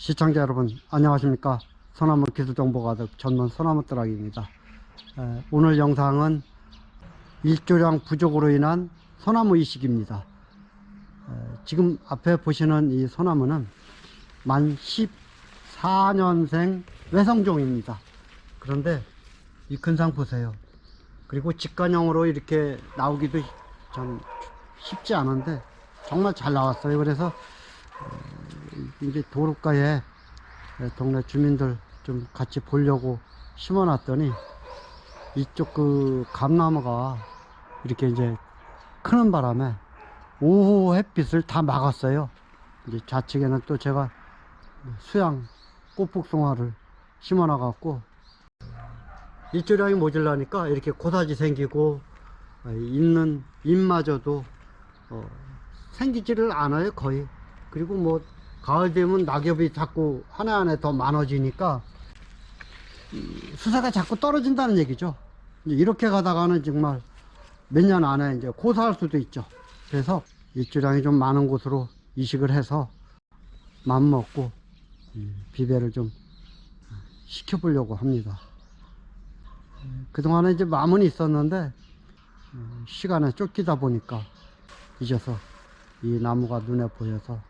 시청자 여러분 안녕하십니까? 소나무 기술정보 가득 전문 소나무 뜨락입니다. 에, 오늘 영상은 일조량 부족으로 인한 소나무 이식입니다. 에, 지금 앞에 보시는 이 소나무는 만 14년생 외성종입니다. 그런데 이 근상 보세요. 그리고 직관형으로 이렇게 나오기도 참 쉽지 않은데 정말 잘 나왔어요. 그래서 이제 도로가에 동네 주민들 좀 같이 보려고 심어 놨더니 이쪽 그 감나무가 이렇게 이제 크는 바람에 오후 햇빛을 다 막았어요. 이제 좌측에는 또 제가 수양 꽃복숭아를 심어 놔갖고 일조량이 모질라니까 이렇게 고사지 생기고 어, 있는 잎마저도 어, 생기지를 않아요 거의 그리고 뭐 가을 되면 낙엽이 자꾸 하나하나 더 많아지니까 이 수사가 자꾸 떨어진다는 얘기죠. 이렇게 가다가는 정말 몇 년 안에 이제 고사할 수도 있죠. 그래서 일주량이 좀 많은 곳으로 이식을 해서 맘 먹고 이 비배를 좀 시켜보려고 합니다. 그동안에 이제 마음은 있었는데 음, 시간에 쫓기다 보니까 잊어서 이 나무가 눈에 보여서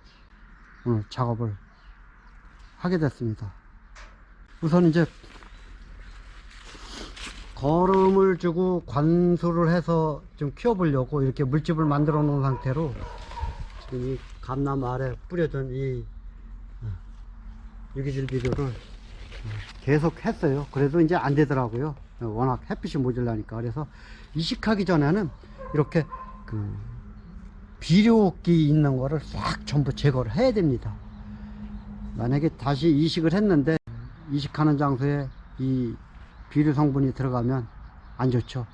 오늘 작업을 하게 됐습니다. 우선 이제 거름을 주고 관수를 해서 좀 키워보려고 이렇게 물집을 만들어 놓은 상태로 지금 이 감나무 아래 뿌려둔 이 어, 유기질 비료를 어, 계속 했어요. 그래도 이제 안 되더라고요. 어, 워낙 햇빛이 모질라니까. 그래서 이식하기 전에는 이렇게 그 비료기 있는 거를 싹 전부 제거를 해야 됩니다. 만약에 다시 이식을 했는데 이식하는 장소에 이 비료 성분이 들어가면 안 좋죠.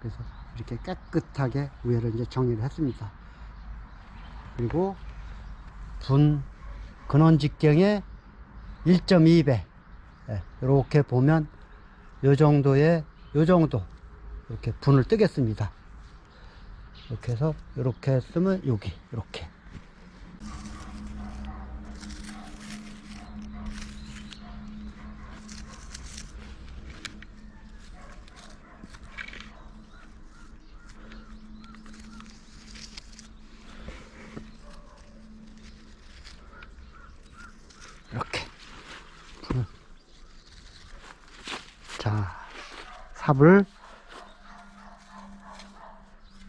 그래서 이렇게 깨끗하게 위에를 이제 정리를 했습니다. 그리고 분 근원 직경의 1.2배 이렇게 보면 요 정도의 요 정도 이렇게 분을 뜨겠습니다. 이렇게 해서 이렇게 쓰면 여기 이렇게 이렇게. 자 삽을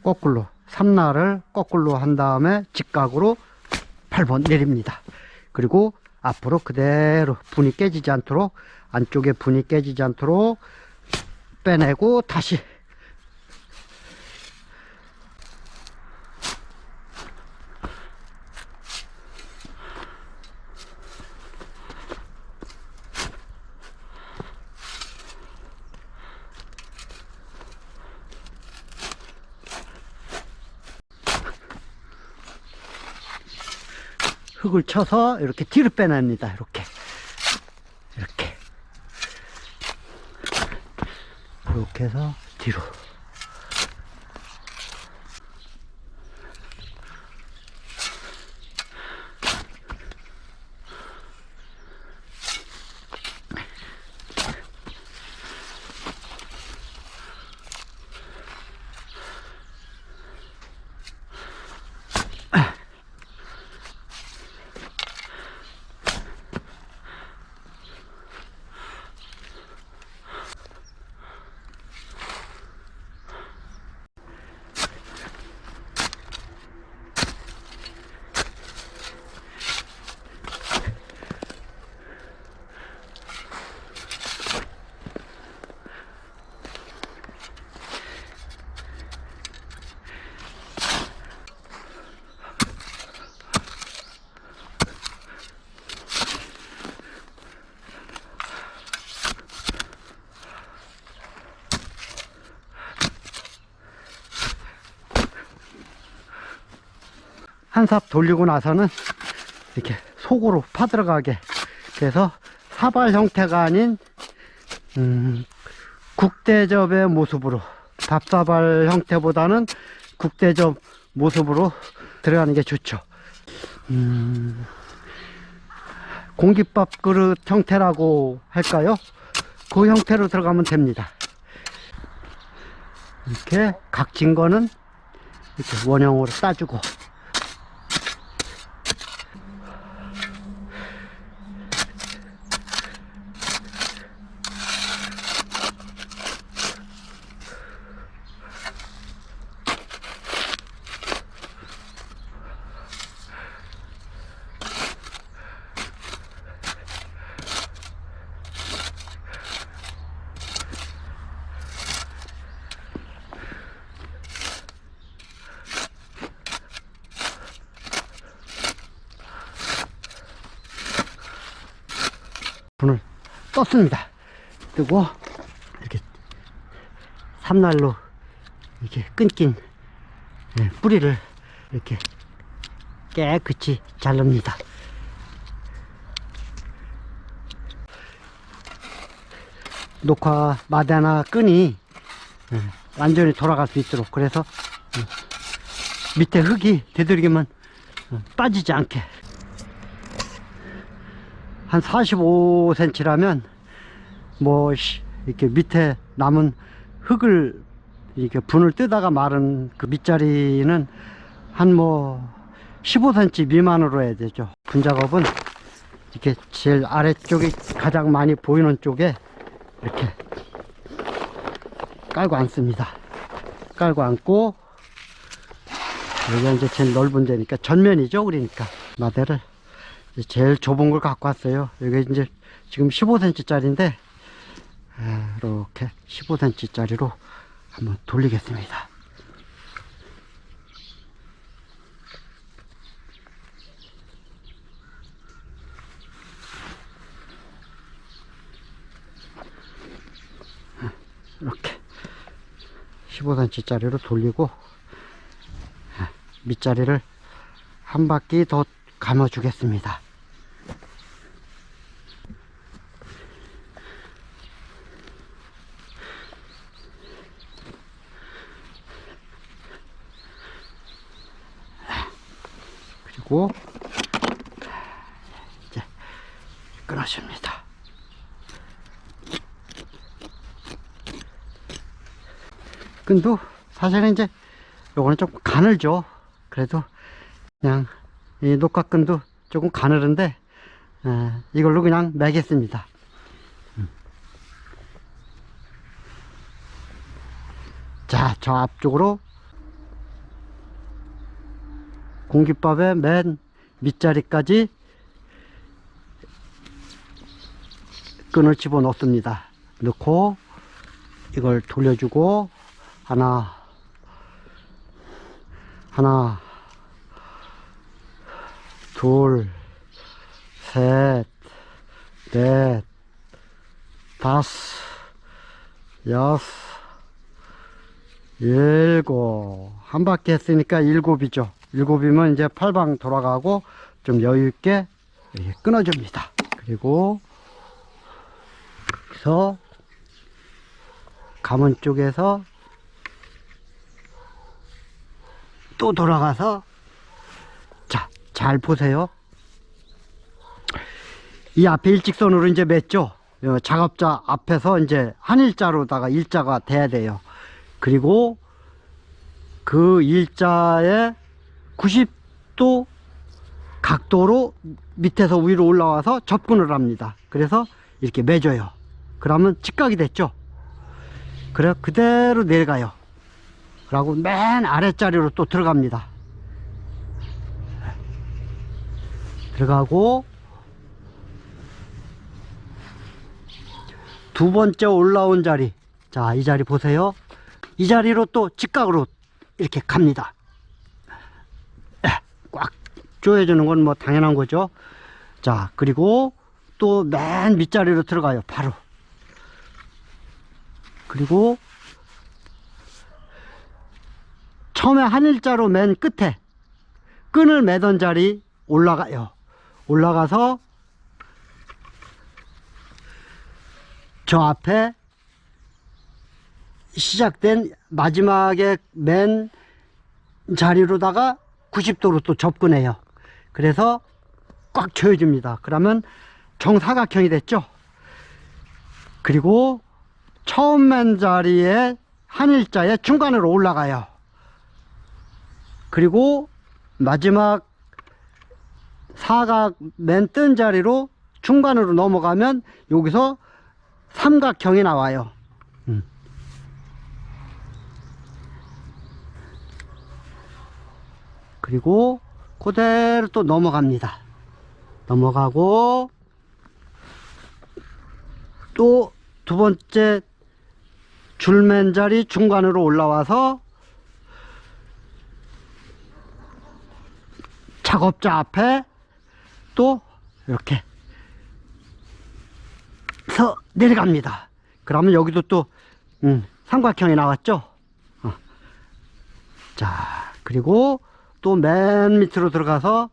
거꾸로 삼날을 거꾸로 한 다음에 직각으로 8번 내립니다. 그리고 앞으로 그대로 분이 깨지지 않도록 안쪽에 분이 깨지지 않도록 빼내고 다시 흙을 쳐서 이렇게 뒤로 빼냅니다. 이렇게. 이렇게. 이렇게 해서 뒤로 한 삽 돌리고 나서는 이렇게 속으로 파들어가게 그래서 사발 형태가 아닌 음, 국대접의 모습으로 밥사발 형태보다는 국대접 모습으로 들어가는 게 좋죠 음, 공깃밥 그릇 형태라고 할까요? 그 형태로 들어가면 됩니다. 이렇게 각진 거는 이렇게 원형으로 따주고 불을 떴습니다. 뜨고 이렇게 삼날로 이렇게 끊긴 예, 뿌리를 이렇게 깨끗이 자릅니다. 녹화 마대나 끈이 예, 완전히 돌아갈 수 있도록 그래서 음, 밑에 흙이 되도록이면 어, 빠지지 않게 한 45cm라면 뭐 시- 이렇게 밑에 남은 흙을 이렇게 분을 뜨다가 마른 그 밑자리는 한 뭐 15cm 미만으로 해야 되죠. 분 작업은 이렇게 제일 아래쪽이 가장 많이 보이는 쪽에 이렇게 깔고 앉습니다. 깔고 앉고 여기가 이제 제일 넓은 데니까 전면이죠. 그러니까 마대를 제일 좁은 걸 갖고 왔어요. 여기 이제 지금 15cm 짜리인데 이렇게 15cm 짜리로 한번 돌리겠습니다. 이렇게 15cm 짜리로 돌리고 밑자리를 한 바퀴 더 감아 주겠습니다. 그리고 이제 끊어줍니다. 끈도 사실은 이제 요거는 좀 가늘죠. 그래도 그냥 이 녹화끈도 조금 가늘은데 에, 이걸로 그냥 매겠습니다. 음. 자, 저 앞쪽으로 공깃밥의 맨 밑자리까지 끈을 집어 넣습니다. 넣고 이걸 돌려주고 하나 하나 둘, 셋, 넷, 다섯, 여섯, 일곱. 한 바퀴 했으니까 일곱이죠. 일곱이면 이제 팔방 돌아가고 좀 여유있게 이렇게 끊어줍니다. 그리고 여기서 가문 쪽에서 또 돌아가서 자, 잘 보세요. 이 앞에 일직선으로 이제 맺죠. 어, 작업자 앞에서 이제 한 일자로다가 일자가 돼야 돼요. 그리고 그 일자에 90도 각도로 밑에서 위로 올라와서 접근을 합니다. 그래서 이렇게 매줘요. 그러면 직각이 됐죠. 그래 그대로 내려가요. 그리고 맨 아랫자리로 또 들어갑니다. 들어가고 두 번째 올라온 자리 자 이 자리 보세요 이 자리로 또 직각으로 이렇게 갑니다 조여주는 건 뭐 당연한 거죠 자 그리고 또 맨 밑자리로 들어가요 바로 그리고 처음에 한 일자로 맨 끝에 끈을 매던 자리 올라가요. 올라가서 저 앞에 시작된 마지막에 맨 자리로다가 90도로 또 접근해요. 그래서 꽉 조여줍니다. 그러면 정사각형이 됐죠. 그리고 처음 맨 자리에 한 일자에 중간으로 올라가요. 그리고 마지막 사각 맨 뜬 자리로 중간으로 넘어가면 여기서 삼각형이 나와요. 음. 그리고 그대로 또 넘어갑니다. 넘어가고 또 두 번째 줄맨 자리 중간으로 올라와서 작업자 앞에 또 이렇게 서 내려갑니다. 그러면 여기도 또 음, 삼각형이 나왔죠. 어. 자 그리고 또 맨 밑으로 들어가서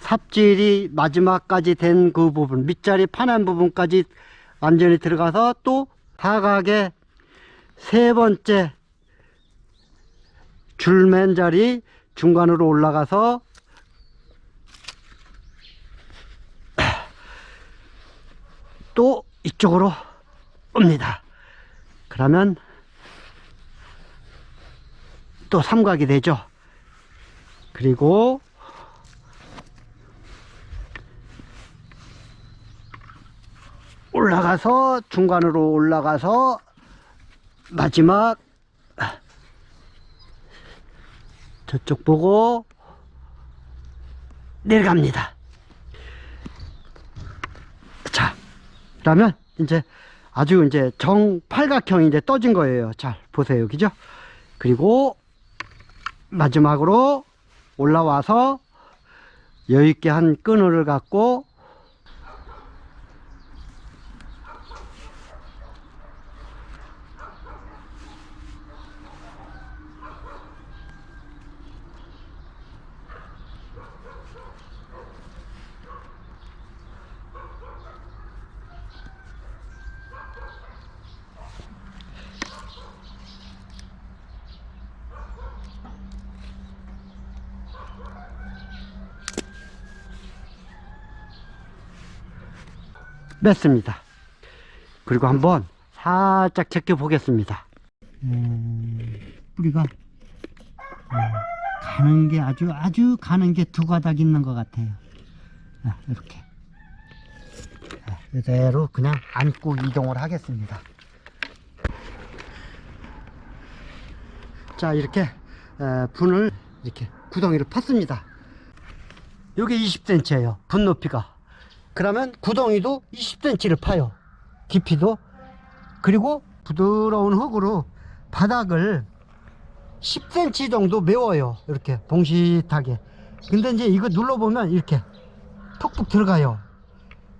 삽질이 마지막까지 된 그 부분 밑자리 파낸 부분까지 완전히 들어가서 또 사각의 세 번째 줄맨 자리 중간으로 올라가서 또 이쪽으로 옵니다. 그러면 또 삼각이 되죠. 그리고 올라가서 중간으로 올라가서 마지막 저쪽 보고 내려갑니다. 자, 그러면 이제 아주 이제 정팔각형이 이제 떠진 거예요. 잘 보세요. 그죠? 그리고 마지막으로 올라와서 여유있게 한 끈을 갖고 맸습니다. 그리고 한번 살짝 제껴 보겠습니다. 음, 뿌리가 음, 가는 게 아주 아주 가는 게 두 가닥 있는 것 같아요. 아, 이렇게 아, 이대로 그냥 안고 이동을 하겠습니다. 자 이렇게 에, 분을 이렇게 구덩이를 팠습니다. 요게 20cm예요. 분 높이가. 그러면 구덩이도 20cm를 파요. 깊이도. 그리고 부드러운 흙으로 바닥을 10cm 정도 메워요. 이렇게 봉실하게. 근데 이제 이거 눌러보면 이렇게 톡톡 들어가요.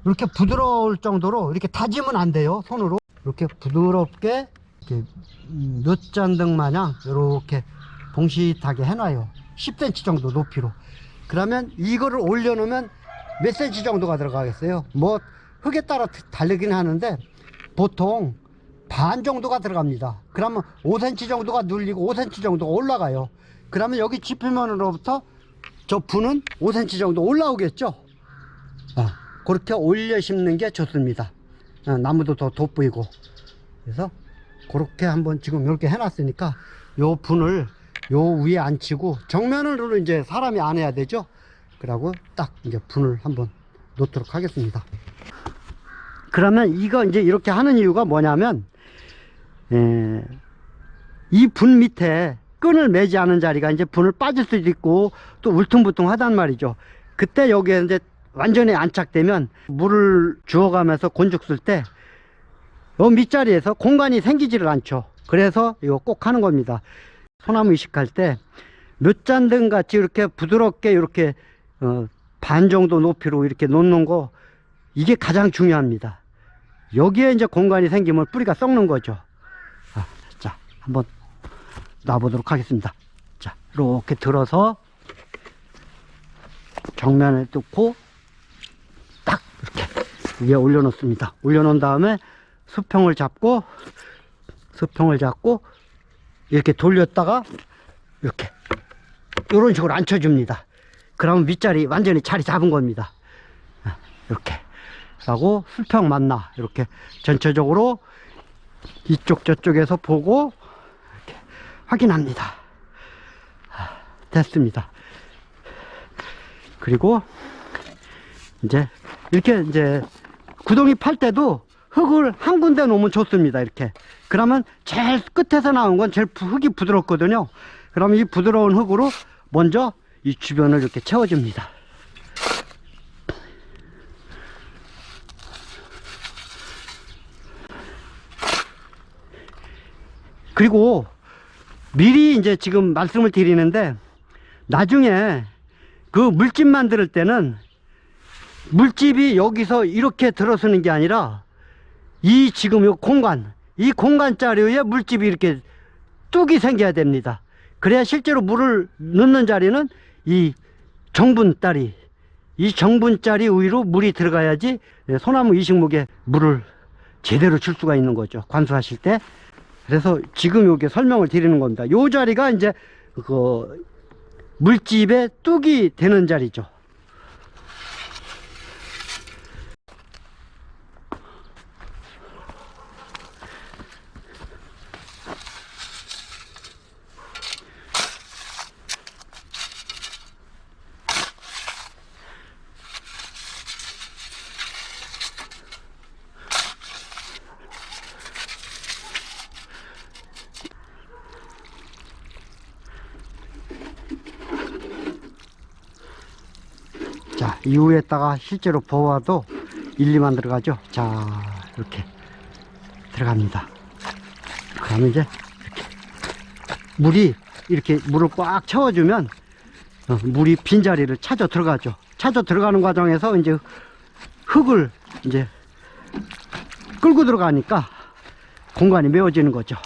이렇게 부드러울 정도로 이렇게 다지면 안 돼요. 손으로. 이렇게 부드럽게 이렇게 음, 엿잔등 마냥 이렇게 봉실하게 해놔요. 10cm 정도 높이로. 그러면 이거를 올려놓으면 몇 cm 정도가 들어가겠어요? 뭐 흙에 따라 다르긴 하는데 보통 반 정도가 들어갑니다. 그러면 5cm 정도가 눌리고 5cm 정도가 올라가요. 그러면 여기 지표면으로부터 저 분은 5cm 정도 올라오겠죠? 아, 그렇게 올려 심는 게 좋습니다. 아, 나무도 더 돋보이고. 그래서 그렇게 한번 지금 이렇게 해놨으니까 요 분을 요 위에 앉히고 정면으로 이제 사람이 안 해야 되죠. 그러고 딱 이제 분을 한번 놓도록 하겠습니다. 그러면 이거 이제 이렇게 하는 이유가 뭐냐면 이 분 밑에 끈을 매지 않은 자리가 이제 분을 빠질 수도 있고 또 울퉁불퉁 하단 말이죠. 그때 여기에 이제 완전히 안착되면 물을 주워가면서 곤죽 쓸 때 요 밑자리에서 공간이 생기지를 않죠. 그래서 이거 꼭 하는 겁니다. 소나무 이식할 때 몇 잔등 같이 이렇게 부드럽게 이렇게 어, 반 정도 높이로 이렇게 놓는 거 이게 가장 중요합니다. 여기에 이제 공간이 생기면 뿌리가 썩는 거죠. 아, 자, 한번 놔보도록 하겠습니다. 자, 이렇게 들어서 정면에 놓고 딱 이렇게 위에 올려놓습니다. 올려놓은 다음에 수평을 잡고 수평을 잡고 이렇게 돌렸다가 이렇게 이런 식으로 앉혀줍니다. 그러면 밑자리 완전히 자리 잡은 겁니다. 아, 이렇게. 하고 수평 맞나 이렇게 전체적으로 이쪽 저쪽에서 보고 이렇게 확인합니다. 아, 됐습니다. 그리고 이제 이렇게 이제 구덩이 팔 때도 흙을 한 군데 놓으면 좋습니다. 이렇게. 그러면 제일 끝에서 나온 건 제일 부- 흙이 부드럽거든요. 그러면 이 부드러운 흙으로 먼저 이 주변을 이렇게 채워줍니다. 그리고 미리 이제 지금 말씀을 드리는데 나중에 그 물집 만들 때는 물집이 여기서 이렇게 들어서는 게 아니라 이 지금 요 공간 이 공간 자리에 물집이 이렇게 뚝이 생겨야 됩니다 그래야 실제로 물을 넣는 자리는 이 정분 자리 이 정분 자리 위로 물이 들어가야지 소나무 이식목에 물을 제대로 줄 수가 있는 거죠. 관수하실 때. 그래서 지금 여기 설명을 드리는 겁니다. 요 자리가 이제 그 물집에 뚝이 되는 자리죠 자 이후에다가 실제로 보아도 1, 2만 들어가죠? 자 이렇게 들어갑니다. 그러면 이제 이렇게 물이 이렇게 물을 꽉 채워주면 어, 물이 빈자리를 찾아 들어가죠. 찾아 들어가는 과정에서 이제 흙을 이제 끌고 들어가니까 공간이 메워지는 거죠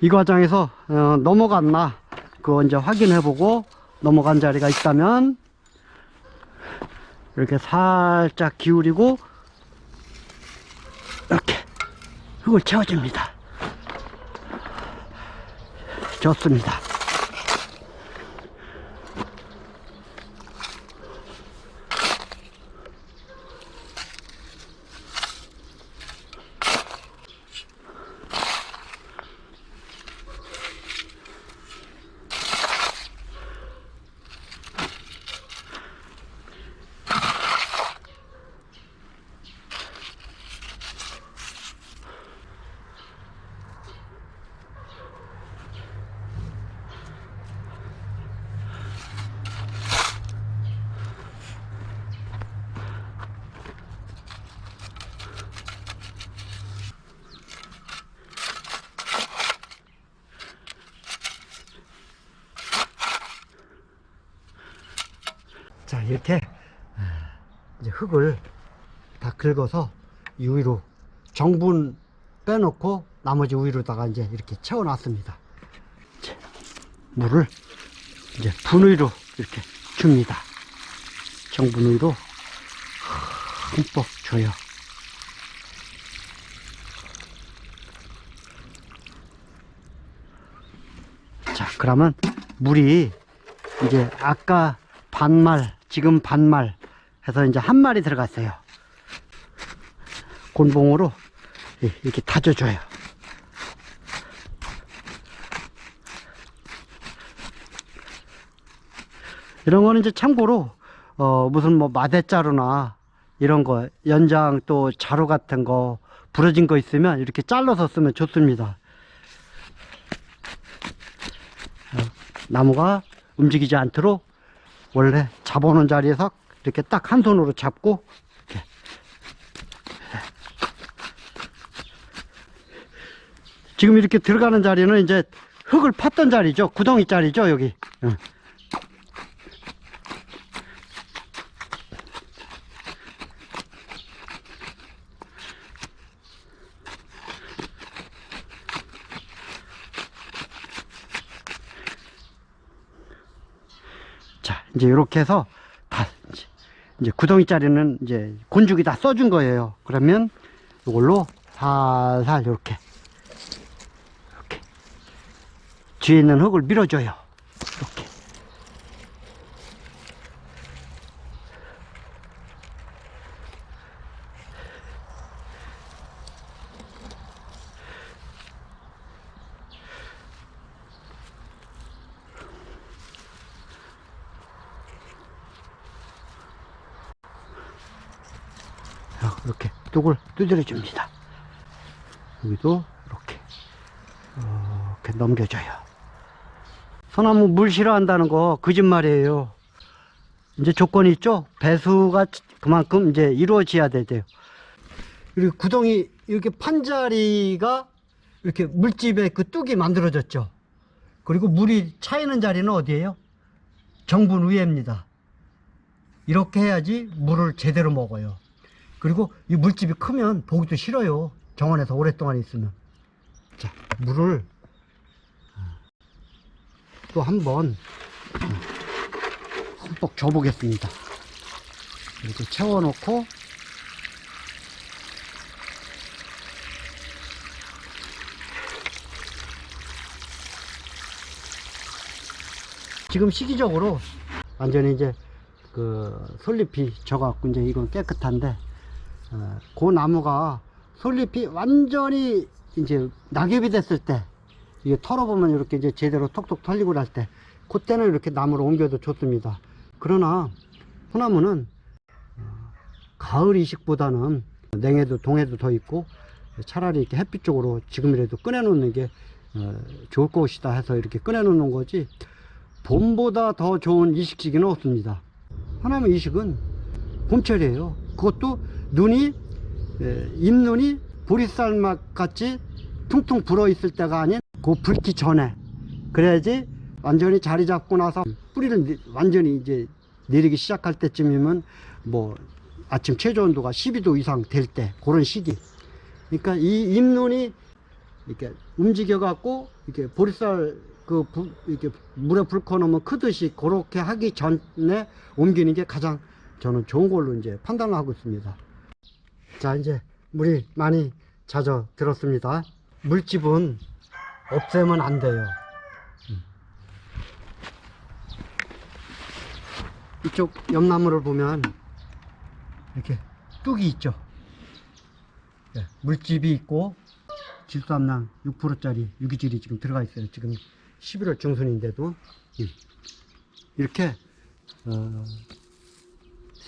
이 과정에서 어, 넘어갔나? 그거 이제 확인해 보고 넘어간 자리가 있다면 이렇게 살짝 기울이고 이렇게 흙을 채워줍니다. 좋습니다 이렇게 아, 이제 흙을 다 긁어서 이 위로 정분 빼놓고 나머지 위로다가 이제 이렇게 채워놨습니다. 자, 물을 이제 분위로 이렇게 줍니다. 정분 위로 흠뻑 줘요. 자, 그러면 물이 이제 아까 반말, 지금 반말 해서 이제 한 마리 들어갔어요. 곤봉으로 이- 이렇게 다져줘요. 이런 거는 이제 참고로 어 무슨 뭐 마대자루나 이런 거 연장 또 자루 같은 거 부러진 거 있으면 이렇게 잘라서 쓰면 좋습니다. 어, 나무가 움직이지 않도록 원래 잡아오는 자리에서 이렇게 딱 한 손으로 잡고 이렇게. 지금 이렇게 들어가는 자리는 이제 흙을 팠던 자리죠 구덩이 자리죠 여기 이제 이렇게 해서 다 이제, 구덩이 자리는 이제 곤죽이 다 써준 거예요. 그러면 이걸로 살살 이렇게 이렇게 뒤에 있는 흙을 밀어줘요. 이렇게 뚝을 두드려 줍니다. 여기도 이렇게 이렇게 넘겨줘요. 소나무 물 싫어한다는 거 거짓말이에요. 이제 조건이 있죠. 배수가 그만큼 이제 이루어져야 돼요. 그리고 구덩이 이렇게 판자리가 이렇게 물집에 그 뚝이 만들어졌죠. 그리고 물이 차이는 자리는 어디예요? 정분 위에입니다. 이렇게 해야지 물을 제대로 먹어요. 그리고 이 물집이 크면 보기도 싫어요. 정원에서 오랫동안 있으면. 자, 물을 또 한번 흠뻑 줘보겠습니다. 이렇게 채워놓고 지금 시기적으로 완전히 이제 그 솔잎이 져갖고 이제 이건 깨끗한데 어, 그 나무가 솔잎이 완전히 이제 낙엽이 됐을 때 이게 털어보면 이렇게 이제 제대로 톡톡 털리고 날 때 그때는 이렇게 나무로 옮겨도 좋습니다. 그러나 소나무는 어, 가을 이식보다는 냉해도 동해도 더 있고 차라리 이렇게 햇빛 쪽으로 지금이라도 꺼내 놓는 게 어, 좋을 것이다 해서 이렇게 꺼내 놓는 거지 봄보다 더 좋은 이식 시기는 없습니다. 하나무 이식은 봄철이에요. 그것도 눈이 에, 잎눈이 보리쌀맛 같이 퉁퉁 불어 있을 때가 아닌 그 붉기 전에 그래야지 완전히 자리 잡고 나서 뿌리를 내- 완전히 이제 내리기 시작할 때쯤이면 뭐 아침 최저 온도가 12도 이상 될 때 그런 시기. 그러니까 이 잎눈이 이렇게 움직여 갖고 이렇게 보리쌀 그 부- 이렇게 물에 불 꺼놓으면 크듯이 그렇게 하기 전에 옮기는 게 가장 저는 좋은 걸로 이제 판단을 하고 있습니다. 자 이제 물이 많이 잦아 들었습니다. 물집은 없애면 안 돼요. 음. 이쪽 옆나무를 보면 이렇게 뚝이 있죠. 예, 물집이 있고 질소함량 6%짜리 유기질이 지금 들어가 있어요. 지금 11월 중순인데도 음. 이렇게 어,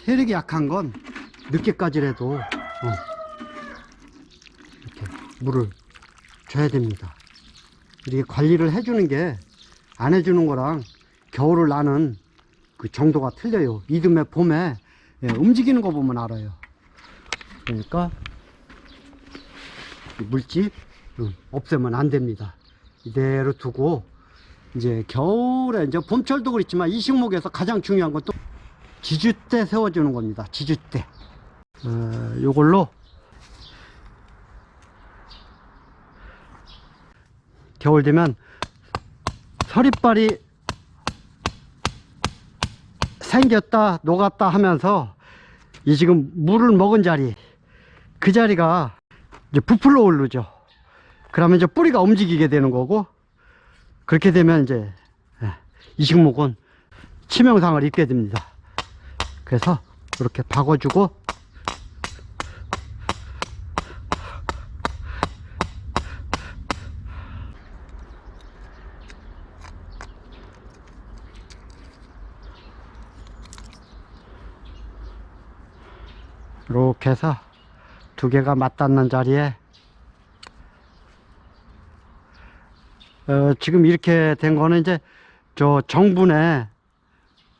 세력이 약한 건 늦게까지라도 어, 이렇게 물을 줘야 됩니다. 이렇게 관리를 해주는 게 안 해주는 거랑 겨울을 나는 그 정도가 틀려요. 이듬해 봄에 예, 움직이는 거 보면 알아요. 그러니까 이 물집 음, 없애면 안 됩니다. 이대로 두고 이제 겨울에 이제 봄철도 그렇지만 이 식목에서 가장 중요한 건 또 지주대 세워주는 겁니다. 지주대. 어, 요걸로 겨울 되면 서리빨이 생겼다 녹았다 하면서 이 지금 물을 먹은 자리 그 자리가 이제 부풀러 오르죠. 그러면 이제 뿌리가 움직이게 되는 거고 그렇게 되면 이제 예, 이 식목은 치명상을 입게 됩니다. 그래서 이렇게 박아주고 이렇게 해서 두 개가 맞닿는 자리에 어, 지금 이렇게 된 거는 이제 저 정분에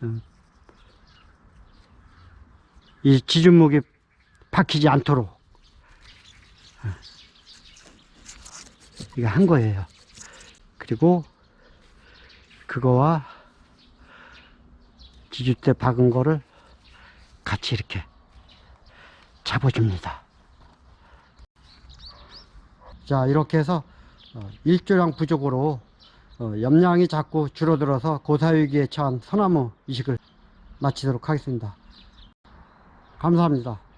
음, 이 지준목이 박히지 않도록 이거 한 거예요. 그리고 그거와 지주대 박은 거를 같이 이렇게 잡아줍니다. 자, 이렇게 해서 어, 일조량 부족으로 어, 염량이 자꾸 줄어들어서 고사위기에 처한 소나무 이식을 마치도록 하겠습니다. 감사합니다.